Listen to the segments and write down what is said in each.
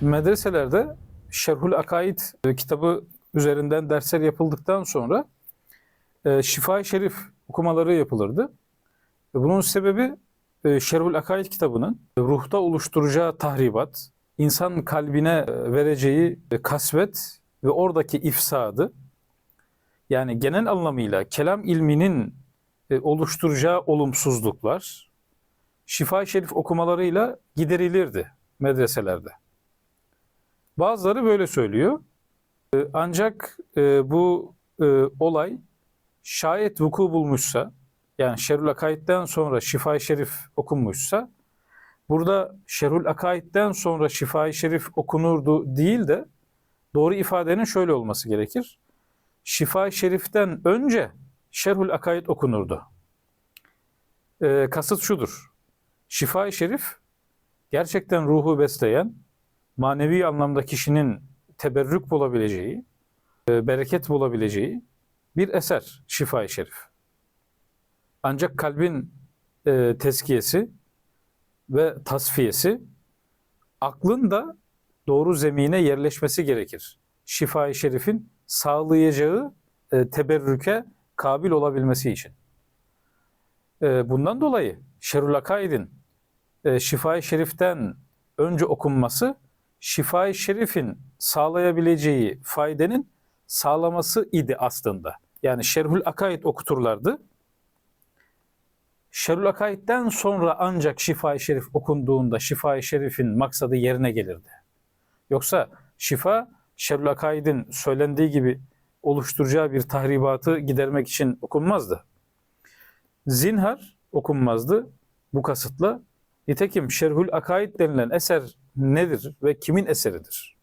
Medreselerde Şerhul Akaid e, kitabı üzerinden dersler yapıldıktan sonra e, Şifa-i Şerif okumaları yapılırdı. Ve Bunun sebebi e, Şerhul Akaid kitabının ruhta oluşturacağı tahribat, insan kalbine e, vereceği e, kasvet ve oradaki ifsadı, yani genel anlamıyla kelam ilminin e, oluşturacağı olumsuzluklar, Şifa-i Şerif okumalarıyla giderilirdi medreselerde. Bazıları böyle söylüyor. E, Ancak e, bu e, olay şayet vuku bulmuşsa, yani Şerül Akaid'den sonra Şifa-i Şerif okunmuşsa, burada Şerül Akaid'den sonra Şifa-i Şerif okunurdu değil de doğru ifadenin şöyle olması gerekir. Şifa-i Şerif'ten önce Şerhül Akaid okunurdu. E, kasıt şudur. Şifa-i Şerif gerçekten ruhu besleyen, manevi anlamda kişinin teberrük bulabileceği, e, bereket bulabileceği bir eser Şifa-i Şerif. Ancak kalbin e, tezkiyesi ve tasfiyesi aklın da doğru zemine yerleşmesi gerekir. Şifa-i Şerif'in sağlayacağı e, teberrüke kabil olabilmesi için. E, bundan dolayı Şerul Akaid'in e, Şifa-i Şerif'ten önce okunması Şifa-i Şerif'in sağlayabileceği faydenin sağlaması idi aslında. Yani Şerhul Akaid okuturlardı. Şerhul Akaid'den sonra ancak Şifa-i Şerif okunduğunda Şifa-i Şerif'in maksadı yerine gelirdi. Yoksa şifa Şerhul Akaid'in söylendiği gibi oluşturacağı bir tahribatı gidermek için okunmazdı. Zinhar okunmazdı bu kasıtla. Nitekim Şerhül Akaid denilen eser nedir ve kimin eseridir?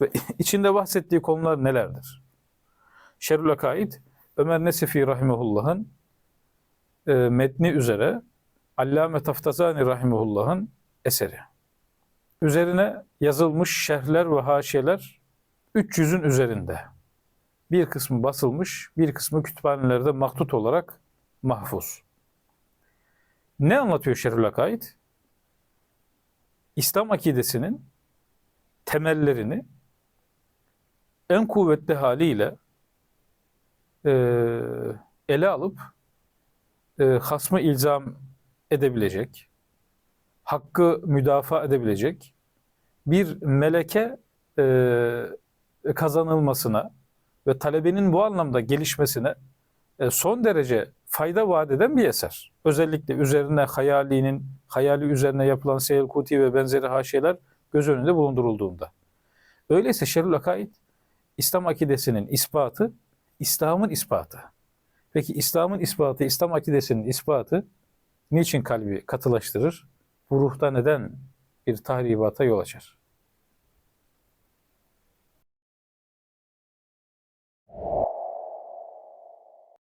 Ve içinde bahsettiği konular nelerdir? Şerhül Akaid, Ömer Nesefi Rahimehullah'ın e, metni üzere Allame Taftazani Rahimehullah'ın eseri. Üzerine yazılmış şerhler ve haşiyeler 300'ün üzerinde. Bir kısmı basılmış, bir kısmı kütüphanelerde maktut olarak mahfuz. Ne anlatıyor Şerhül Akaid? İslam akidesinin temellerini en kuvvetli haliyle e, ele alıp e, hasmı ilzam edebilecek, hakkı müdafaa edebilecek bir meleke e, kazanılmasına ve talebenin bu anlamda gelişmesine e, son derece fayda vaat eden bir eser. Özellikle üzerine hayalinin, hayali üzerine yapılan Seyel Kuti ve benzeri haşiyeler göz önünde bulundurulduğunda. Öyleyse Şerül Akaid, İslam akidesinin ispatı, İslam'ın ispatı. Peki İslam'ın ispatı, İslam akidesinin ispatı niçin kalbi katılaştırır? Bu ruhta neden bir tahribata yol açar?